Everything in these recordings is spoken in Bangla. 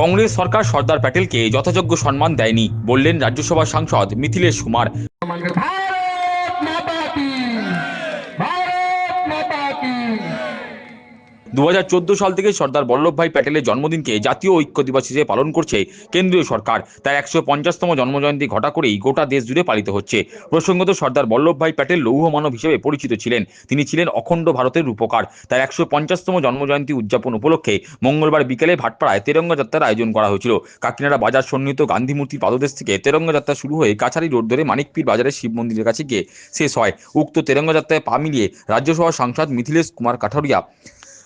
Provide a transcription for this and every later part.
কংগ্রেস সরকার সর্দার প্যাটেলকে যথাযোগ্য সম্মান দেয়নি বললেন রাজ্যসভা সাংসদ মিথিলেশ কুমার। দু হাজার চোদ্দ সাল থেকে সর্দার বল্লভভাই প্যাটেলের জন্মদিনকে জাতীয় ঐক্য দিবস হিসেবে পালন করছে কেন্দ্রীয় সরকার। তার একশো পঞ্চাশতম জন্মজয়ন্তী ঘটা করেই গোটা দেশ জুড়ে পালিত হচ্ছে। প্রসঙ্গত সর্দার বল্লভভাই প্যাটেল লৌহ মানব হিসেবে পরিচিত ছিলেন। তিনি ছিলেন অখণ্ড ভারতের রূপকার। তার একশো পঞ্চাশতম জন্মজয়ন্তী উদযাপন উপলক্ষে মঙ্গলবার বিকেলে ভাটপাড়ায় তেরঙ্গা যাত্রার আয়োজন করা হয়েছিল। কাকিনাড়া বাজার সন্নিহিত গান্ধী মূর্তি পাদদেশ থেকে তেরঙ্গা যাত্রা শুরু হয়ে কাছারি রোড ধরে মানিকপীর বাজারের শিব মন্দিরের কাছে গিয়ে শেষ হয়। উক্ত তেরঙ্গা যাত্রায় পা মিলিয়ে রাজ্যসভা সাংসদ মিথিলেশ কুমার কাঠারিয়া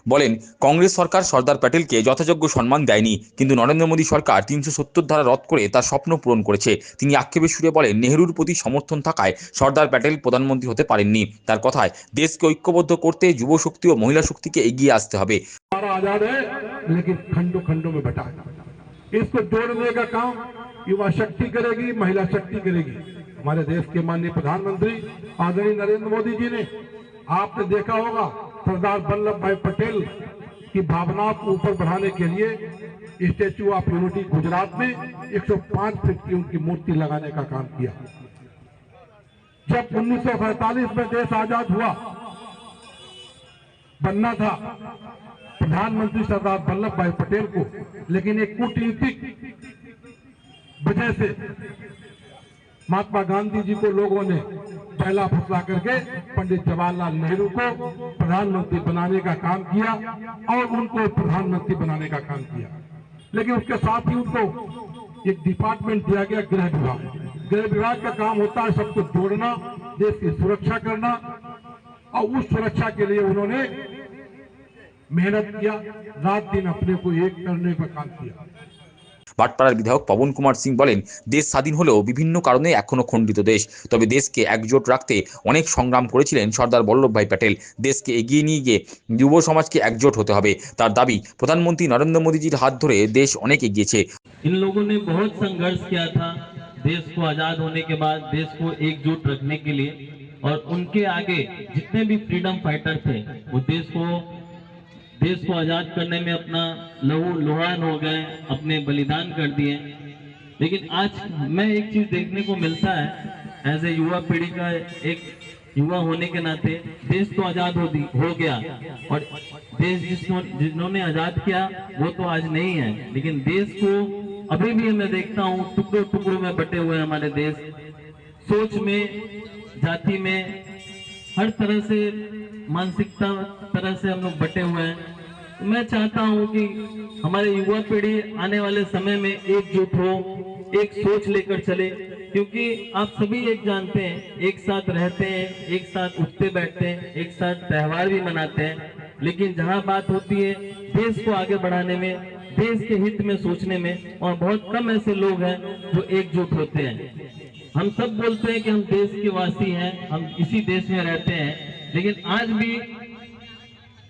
বলেন কংগ্রেস সরকার সর্দার প্যাটেলকে যথাযোগ্য সম্মান দেয়নি কিন্তু নরেন্দ্র মোদী সরকার তিনশো সত্তর ধারা রদ করে তার স্বপ্ন পূরণ করেছে তিনি আক্ষেপের সুরে বলেন নেহরুর প্রতি সমর্থন থাকায় সর্দার প্যাটেল প্রধানমন্ত্রী হতে পারেননি তার কথায় দেশকে ঐক্যবদ্ধ করতে যুব শক্তি ও মহিলা শক্তিকে এগিয়ে আসতে হবে हमारा आजाद है लेकिन खंडों खंडों में बटा है इसको जोड़ने का काम युवा शक्ति करेगी महिला शक्ति करेगी हमारे देश के माननीय प्रधानमंत्री आदरणीय नरेंद्र मोदी जी ने आपने देखा होगा सरदार वल्लभ भाई पटेल की भावनाओं को ऊपर बढ़ाने के लिए स्टेचू ऑफ़ यूनिटी गुजरात में 105 फीट की उनकी मूर्ति लगाने का काम किया। जब उन्नीस में देश आज़ाद हुआ, बनना था प्रधानमंत्री सरदार वल्लभ भाई पटेल को, लेकिन एक कूटनीतिक वजह से महात्मा गांधी जी को लोगों ने पहला फैसला करके पंडित जवाहरलाल नेहरू को प्रधानमंत्री बनाने का काम किया और उनको प्रधानमंत्री बनाने का काम किया। लेकिन उसके साथ ही उनको एक डिपार्टमेंट दिया गया गृह विभाग। गृह विभाग का काम होता है सबको जोड़ना, देश की सुरक्षा करना, और उस सुरक्षा के लिए उन्होंने मेहनत किया, रात दिन अपने को एक करने का काम किया। ভাটপাড়ার বিধায়ক পবন কুমার সিং বলেন দেশ স্বাধীন হলেও বিভিন্ন কারণে এখনো খণ্ডিত দেশ তবে দেশকে একজোট রাখতে অনেক সংগ্রাম করেছিলেন সর্দার বল্লভভাই প্যাটেল দেশকে এগিয়ে নিয়ে গিয়ে যুব সমাজকে একজোট হতে হবে তার দাবি প্রধানমন্ত্রী নরেন্দ্র মোদীজির হাত ধরে দেশ অনেক এগিয়েছে इन लोगों ने बहुत संघर्ष किया था देश को आजाद होने के बाद देश को एकजुट रखने के लिए और उनके आगे जितने भी फ्रीडम फाइटर थे वो देश को देश को आज़ाद करने में अपना लहू लुहान हो गए अपने बलिदान कर दिए। लेकिन आज मैं एक चीज़ देखने को मिलता है एज ए युवा पीढ़ी का एक युवा होने के नाते देश तो आज़ाद हो, हो गया। और देश जिसको जिन्होंने आज़ाद किया वो तो आज नहीं है। लेकिन देश को अभी भी मैं देखता हूँ टुकड़ों टुकड़ों में बटे हुए हमारे देश। सोच में जाति में हर तरह से मानसिकता, तरह से हम लोग बटे हुए हैं। मैं चाहता हूँ कि हमारे युवा पीढ़ी आने वाले समय में एकजुट हो, एक सोच लेकर चले, क्योंकि आप सभी एक जानते हैं, एक साथ रहते हैं, एक साथ उठते बैठते हैं, एक साथ त्यौहार भी मनाते हैं। लेकिन जहाँ बात होती है देश को आगे बढ़ाने में, देश के हित में सोचने में, और बहुत कम ऐसे लोग हैं जो एकजुट होते हैं। हम सब बोलते हैं कि हम देश के वासी हैं, हम इसी देश में रहते हैं, लेकिन आज भी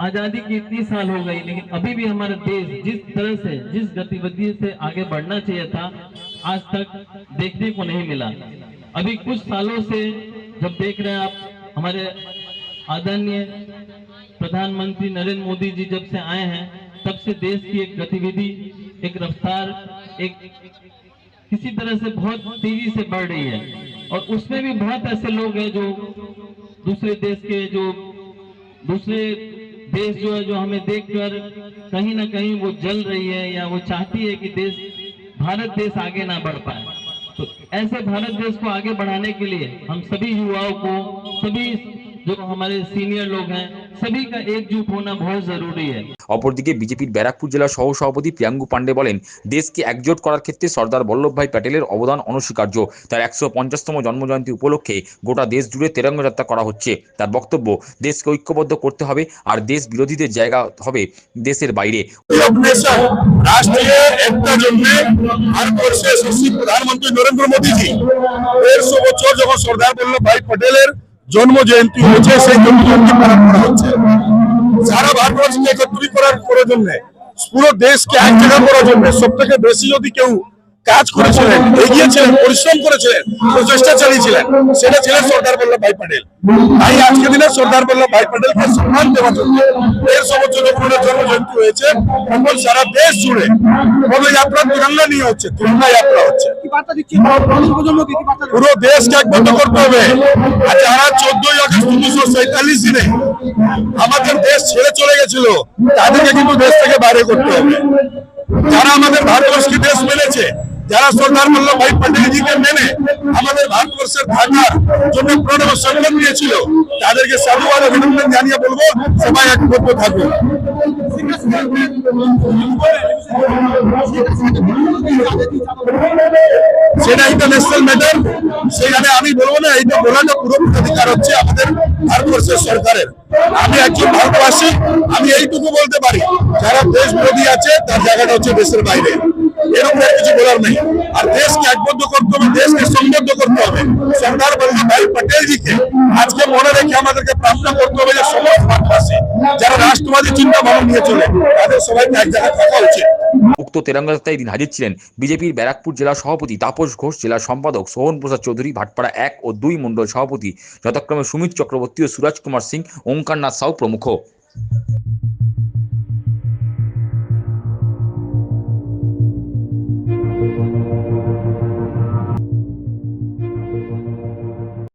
आज़ादी की इतनी साल हो गई, लेकिन अभी भी हमारा देश जिस तरह से, जिस गतिविधि से आगे बढ़ना चाहिए था, आज तक देखने को नहीं मिला। अभी कुछ सालों से जब देख रहे हैं आप, हमारे आदरणीय प्रधानमंत्री नरेंद्र मोदी जी जब से आए हैं, तब से देश की एक गतिविधि, एक रफ्तार, एक किसी तरह से बहुत तेज़ी से बढ़ रही है। और उसमें भी बहुत ऐसे लोग हैं जो दूसरे देश के जो दूसरे देश जो है, जो हमें देखकर कहीं ना कहीं वो जल रही है या वो चाहती है कि देश, भारत देश आगे ना बढ़ पाए। तो ऐसे भारत देश को आगे बढ़ाने के लिए हम सभी युवाओं को, सभी जो हमारे सीनियर लोग हैं सभी का एकजुट होना बहुत जरूरी है অপরদিকে বিজেপির ব্যারাকপুর জেলার সহ সভাপতি প্রিয়াঙ্গু পান্ডে বলেন দেশকে একজোট করার ক্ষেত্রে সর্দার বল্লভভাই প্যাটেলের অবদান অনস্বীকার্য তার একশো পঞ্চাশতম জন্মজয়ন্তী উপলক্ষে গোটা দেশ জুড়ে তেরঙ্গা যাত্রা করা হচ্ছে তার বক্তব্য দেশকে ঐক্যবদ্ধ করতে হবে আর দেশ বিরোধীদের জায়গা হবে দেশের বাইরে অগ্রেসর রাষ্ট্রীয় একতার জন্য ভারতবর্ষের শশী প্রধানমন্ত্রী নরেন্দ্র মোদীজি দেড়শো বছর যখন সর্দার বল্লভ ভাই পটেলের জন্ম জয়ন্তী হয়েছে, সেই জন্ম জয়ন্তী পালন করা হচ্ছে। সারা ভারতবর্ষকে একত্রিত করার জন্য, পুরো দেশকে এক জায়গা করার জন্য সব থেকে বেশি যদি কেউ কাজ করেছিলেন, এগিয়েছিলেন, পরিশ্রম করেছিলেন, প্রচেষ্টা চালিয়েছিলেন, সেটা ছিলেন সর্দার বল্লভ ভাই প্যাটেল। তাই আজকে দিনে সর্দার বল্লভ ভাই প্যাটেলকে সম্মান দেওয়ার জন্য দেড়শো বছর যখন ওনার জন্মজয়ন্তী হয়েছে। তখন সারা দেশ জুড়ে পদযাত্রা তিরঙ্গা নিয়ে হচ্ছে তিরঙ্গা যাত্রা হচ্ছে। পুরো দেশকে একবদ্ধ করতে হবে। আর যারা চোদ্দই আগস্ট, উনিশশো সৈতাল্লিশ দিনে আমাদের দেশ ছেড়ে চলে গেছিল, তাদেরকে কিন্তু দেশ থেকে বাইরে করতে হবে। যারা আমাদের ভারতবর্ষকে দেশ মেনেছে, যারা সর্দার বল্লভ ভাই প্যাটেলজিকে মেনে আমাদের ভারতবর্ষের থাকার জন্য প্রণব সংকট নিয়েছিল তাদেরকে সাধুবাদ, অভিনন্দন জানিয়ে বলব, সবাই একবদ্ধ থাকুন। সেটা ইন্টারন্যাশনাল ম্যাটার সেখানে আমি বলব না এইটা বলাটা পুরো অধিকার হচ্ছে আমাদের ভারতবর্ষের সরকারের। আমি একজন ভারতবাসী, আমি এইটুকু বলতে পারি, যারা দেশ বিরোধী আছে, তার জায়গাটা হচ্ছে দেশের বাইরে। যারা রাষ্ট্রবাদী চিন্তা ভাবনা নিয়ে চলে, তাদের সবাইকে এক জায়গায় থাকা উচিত। উক্ত তেরঙ্গা দিন হাজির ছিলেন। বিজেপির ব্যারাকপুর জেলা সভাপতি তাপস ঘোষ, জেলা সম্পাদক সোহন প্রসাদ চৌধুরী, ভাটপাড়া এক ও দুই মণ্ডল সভাপতি, যথাক্রমে সুমিত চক্রবর্তী ও সুরাজ কুমার সিং, ওঙ্কারনাথ সাউ প্রমুখ।